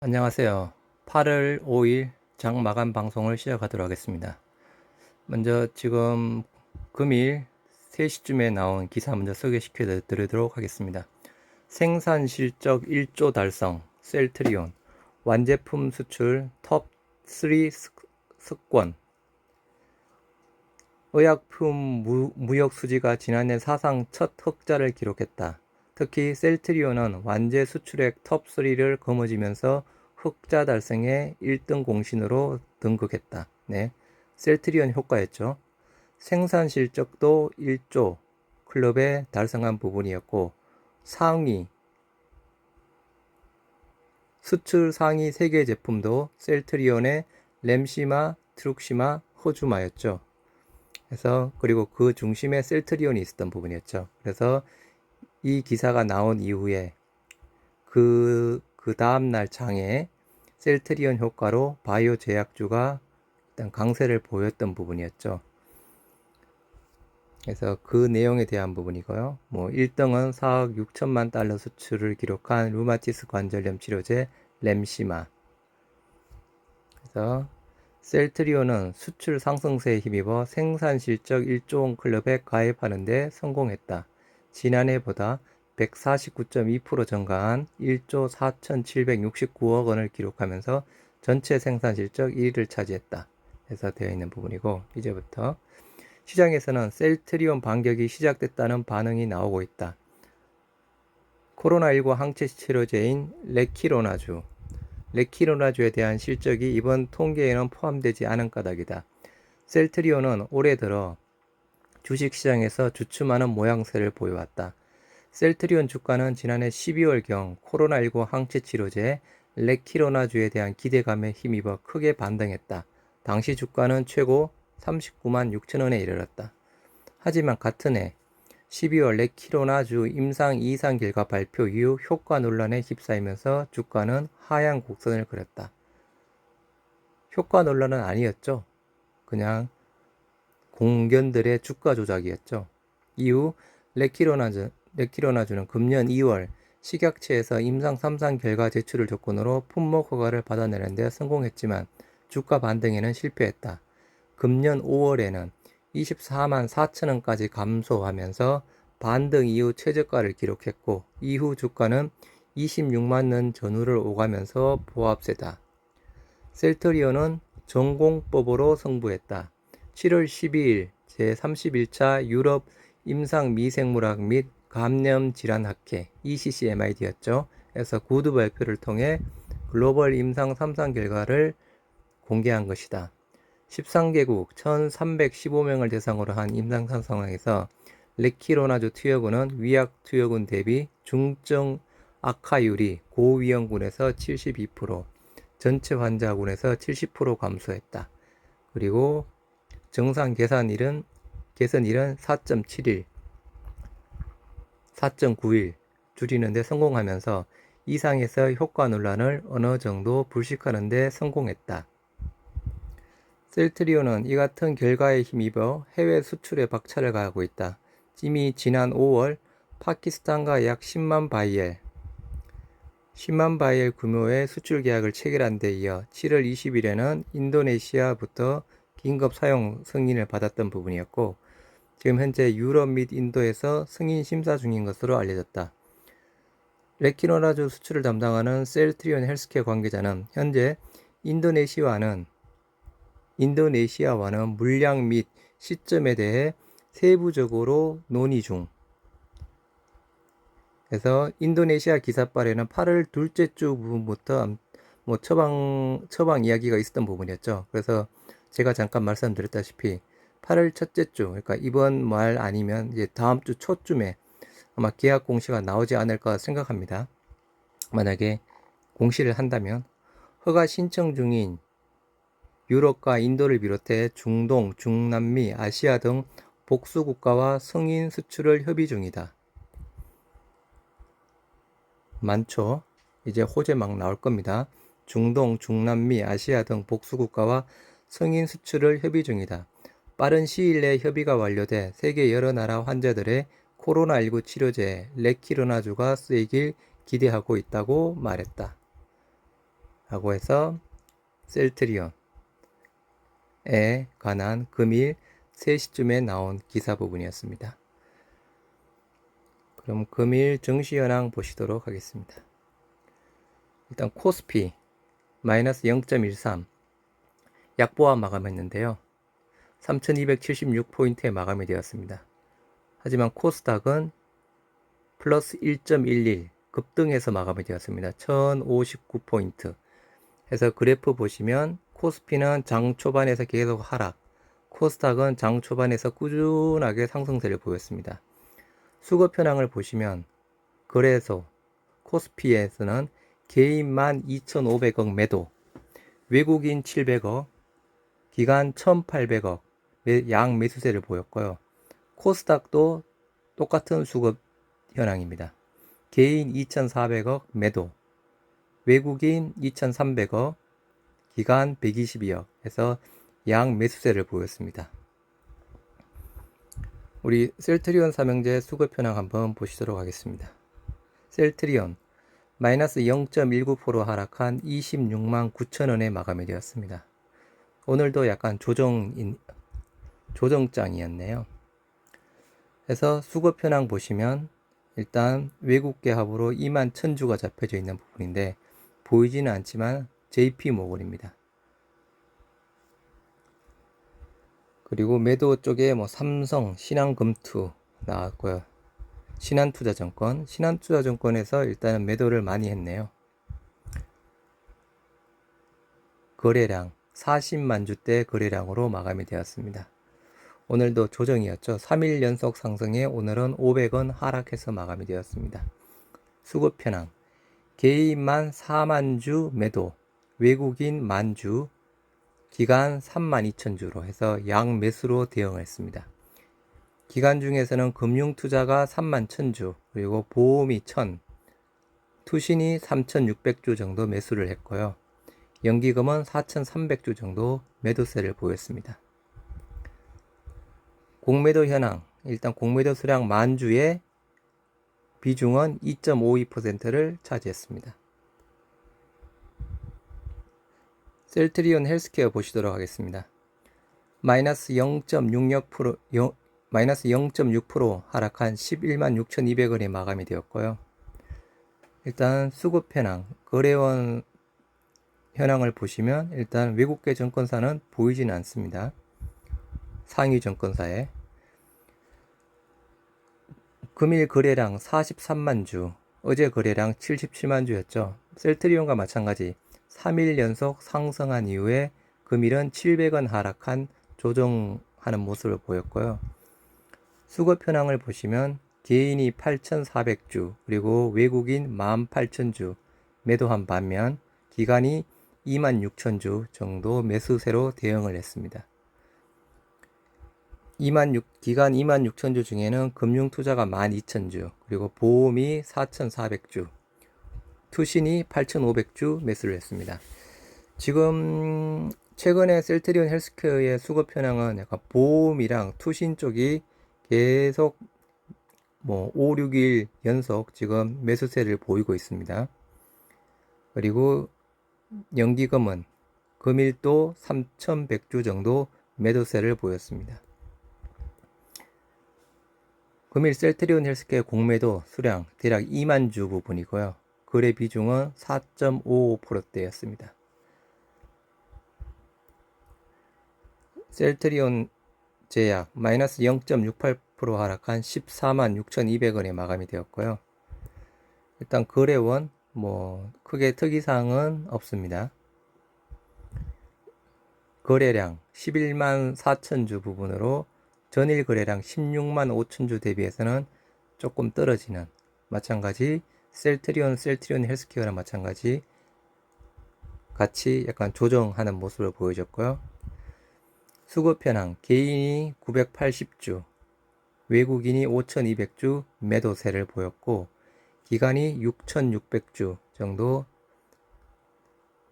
안녕하세요. 8월 5일 장 마감 방송을 시작하도록 하겠습니다. 먼저 지금 금일 3시쯤에 나온 기사 먼저 소개시켜 드리도록 하겠습니다. 생산 실적 1조 달성, 셀트리온, 완제품 수출 톱3 습권, 의약품 무, 무역 수지가 지난해 사상 첫 흑자를 기록했다. 특히 셀트리온은 완제 수출액 톱3를 거머쥐면서 흑자 달성에 1등 공신으로 등극했다. 네. 셀트리온 효과였죠. 생산 실적도 1조 클럽에 달성한 부분이었고 상위 수출 상위 3개 제품도 셀트리온의 램시마, 트룩시마, 호주마였죠. 그래서 그리고 그 중심에 셀트리온이 있었던 부분이었죠. 그래서 이 기사가 나온 이후에 그, 그 다음날 장에 셀트리온 효과로 바이오 제약주가 일단 강세를 보였던 부분이었죠. 그래서 그 내용에 대한 부분이고요. 뭐 1등은 4억 6천만 달러 수출을 기록한 루마티스 관절염 치료제 램시마. 그래서 셀트리온은 수출 상승세에 힘입어 생산 실적 1조 원 클럽에 가입하는 데 성공했다. 지난해보다 149.2% 증가한 1조 4,769억 원을 기록하면서 전체 생산 실적 1위를 차지했다. 해서 되어 있는 부분이고 이제부터 시장에서는 셀트리온 반격이 시작됐다는 반응이 나오고 있다. 코로나19 항체 치료제인 레키로나주, 레키로나주에 대한 실적이 이번 통계에는 포함되지 않은 까닭이다. 셀트리온은 올해 들어 주식시장에서 주춤하는 모양새를 보여왔다. 셀트리온 주가는 지난해 12월경 코로나19 항체 치료제 레키로나주에 대한 기대감에 힘입어 크게 반등했다. 당시 주가는 최고 39만 6천 원에 이르렀다. 하지만 같은 해 12월 레키로나주 임상 이상 결과 발표 이후 효과 논란에 휩싸이면서 주가는 하향 곡선을 그렸다. 효과 논란은 아니었죠. 그냥 공견들의 주가 조작이었죠. 이후 레키로나주, 레키로나주는 금년 2월 식약처에서 임상 3상 결과 제출을 조건으로 품목 허가를 받아내는 데 성공했지만 주가 반등에는 실패했다. 금년 5월에는 24만 4천 원까지 감소하면서 반등 이후 최저가를 기록했고 이후 주가는 26만 원 전후를 오가면서 보합세다. 셀트리온은 전공법으로 승부했다. 7월 12일 제31차 유럽 임상 미생물학 및 감염 질환 학회 ECCMID였죠. 에서 구두 발표를 통해 글로벌 임상 3상 결과를 공개한 것이다. 13개국 1,315명을 대상으로 한 임상 3상에서 레키로나주 투여군은 위약 투여군 대비 중증 악화율이 고위험군에서 72%, 전체 환자군에서 70% 감소했다. 그리고 정상 계산일은 개선일은 4.7일, 4.9일 줄이는데 성공하면서 이상에서 효과 논란을 어느 정도 불식하는 데 성공했다. 셀트리온은 이 같은 결과에 힘입어 해외 수출에 박차를 가하고 있다. 이미 지난 5월 파키스탄과 약 10만 바이엘, 10만 바이엘 규모의 수출 계약을 체결한 데 이어 7월 20일에는 인도네시아부터 긴급 사용 승인을 받았던 부분이었고 지금 현재 유럽 및 인도에서 승인 심사 중인 것으로 알려졌다. 레키노라주 수출을 담당하는 셀트리온 헬스케어 관계자는 현재 인도네시아와는 인도네시아와는 물량 및 시점에 대해 세부적으로 논의 중. 그래서 인도네시아 기사발에는 8월 둘째 주 부분부터 뭐 처방 처방 이야기가 있었던 부분이었죠. 그래서 제가 잠깐 말씀드렸다시피 8월 첫째 주, 그러니까 이번 말 아니면 이제 다음 주 초쯤에 아마 계약 공시가 나오지 않을까 생각합니다. 만약에 공시를 한다면 허가 신청 중인 유럽과 인도를 비롯해 중동, 중남미, 아시아 등 복수 국가와 승인 수출을 협의 중이다. 많죠? 이제 호재 막 나올 겁니다. 중동, 중남미, 아시아 등 복수 국가와 승인 수출을 협의 중이다. 빠른 시일 내에 협의가 완료돼 세계 여러 나라 환자들의 코로나19 치료제 레키로나주가 쓰이길 기대하고 있다고 말했다. 라고 해서 셀트리온에 관한 금일 3시쯤에 나온 기사 부분이었습니다. 그럼 금일 증시 현황 보시도록 하겠습니다. 일단 코스피 마이너스 0.13 약보와 마감했는데요. 3276포인트에 마감이 되었습니다. 하지만 코스닥은 플러스 1.11 급등해서 마감이 되었습니다. 1059포인트 해서 그래프 보시면 코스피는 장 초반에서 계속 하락 코스닥은 장 초반에서 꾸준하게 상승세를 보였습니다. 수급 현황을 보시면 거래소 코스피에서는 개인만 2,500억 매도, 외국인 700억, 기간 1,800억 양 매수세를 보였고요. 코스닥도 똑같은 수급 현황입니다. 개인 2,400억 매도, 외국인 2,300억, 기간 122억 해서 양 매수세를 보였습니다. 우리 셀트리온 삼형제 수급 현황 한번 보시도록 하겠습니다. 셀트리온 마이너스 0.19% 하락한 26만 9천 원에 마감이 되었습니다. 오늘도 약간 조정 조정장이었네요. 그래서 수급 현황 보시면 일단 외국계 합으로 2만 1000주가 잡혀져 있는 부분인데 보이지는 않지만 JP 모건입니다. 그리고 매도 쪽에 뭐 삼성, 신한금투 나왔고요. 신한투자증권, 신한투자증권에서 일단은 매도를 많이 했네요. 거래량 40만 주대 거래량으로 마감이 되었습니다. 오늘도 조정이었죠. 3일 연속 상승에 오늘은 500원 하락해서 마감이 되었습니다. 수급 현황 개인만 4만 주 매도, 외국인 만 주, 기간 3만 2천 주로 해서 양 매수로 대응했습니다. 기간 중에서는 금융 투자가 3만 1000주, 그리고 보험이 1000, 투신이 3600주 정도 매수를 했고요. 연기금은 4300주 정도 매도세를 보였습니다. 공매도 현황, 일단 공매도 수량 만주의 비중은 2.52%를 차지했습니다. 셀트리온 헬스케어 보시도록 하겠습니다. 마이너스 0.66% 마이너스 0.6% 하락한 11만 6,200원에 마감이 되었고요. 일단 수급 현황, 거래원 현황을 보시면 일단 외국계 증권사는 보이지는 않습니다. 상위 증권사에 금일 거래량 43만 주, 어제 거래량 77만 주였죠. 셀트리온과 마찬가지 3일 연속 상승한 이후에 금일은 700원 하락한 조정하는 모습을 보였고요. 수급 현황을 보시면 개인이 8,400주 그리고 외국인 18,000주 매도한 반면 기간이 26,000주 정도 매수세로 대응을 했습니다. 2만 6, 기간 26,000주 중에는 금융투자가 12,000주 그리고 보험이 4,400주 투신이 8,500주 매수를 했습니다. 지금 최근에 셀트리온 헬스케어의 수급 현황은 약간 보험이랑 투신 쪽이 계속 뭐 5, 6일 연속 지금 매수세를 보이고 있습니다. 그리고 연기금은 금일도 3,100주 정도 매도세를 보였습니다. 금일 셀트리온 헬스케어 공매도 수량 대략 2만 주 부분이고요. 거래 비중은 4.55%대였습니다. 셀트리온 제약 마이너스 0.68% 하락한 14만 6,200원에 마감이 되었고요. 일단 거래원 뭐 크게 특이사항은 없습니다. 거래량 11만 4천 주 부분으로 전일 거래량 16만 5천 주 대비해서는 조금 떨어지는 마찬가지 셀트리온 셀트리온 헬스케어랑 마찬가지 같이 약간 조정하는 모습을 보여줬고요. 수급 현황 개인이 980주, 외국인이 5200주 매도세를 보였고 기간이 6600주 정도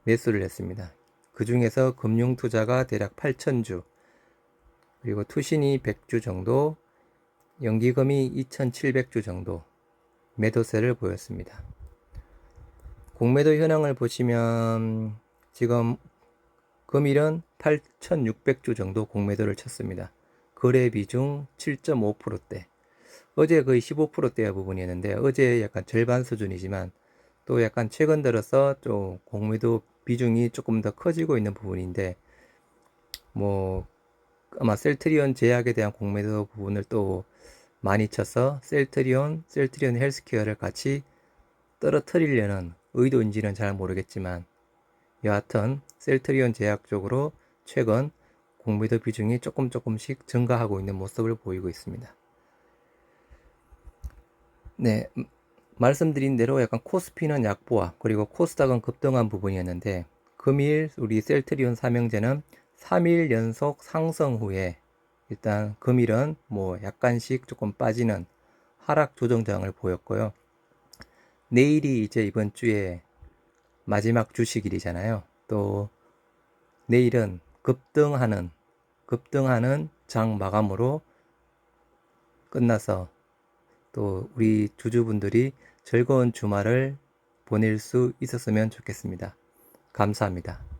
매수를 했습니다. 그 중에서 금융투자가 대략 8000주, 그리고 투신이 100주 정도, 연기금이 2700주 정도 매도세를 보였습니다. 공매도 현황을 보시면 지금 금일은 8,600주 정도 공매도를 쳤습니다. 거래 비중 7.5%대. 어제 거의 15%대의 부분이었는데 어제 약간 절반 수준이지만 또 약간 최근 들어서 좀 공매도 비중이 조금 더 커지고 있는 부분인데 뭐 아마 셀트리온 제약에 대한 공매도 부분을 또 많이 쳐서 셀트리온, 셀트리온 헬스케어를 같이 떨어뜨리려는 의도인지는 잘 모르겠지만 여하튼 셀트리온 제약 쪽으로 최근 공매도 비중이 조금 조금씩 증가하고 있는 모습을 보이고 있습니다. 네, 음, 말씀드린 대로 약간 코스피는 약보와 그리고 코스닥은 급등한 부분이었는데 금일 우리 셀트리온 삼형제는 3일 연속 상승 후에 일단 금일은 뭐 약간씩 조금 빠지는 하락 조정장을 보였고요. 내일이 이제 이번 주에 마지막 주식일이잖아요. 또 내일은 급등하는 급등하는 장 마감으로 끝나서 또 우리 주주분들이 즐거운 주말을 보낼 수 있었으면 좋겠습니다. 감사합니다.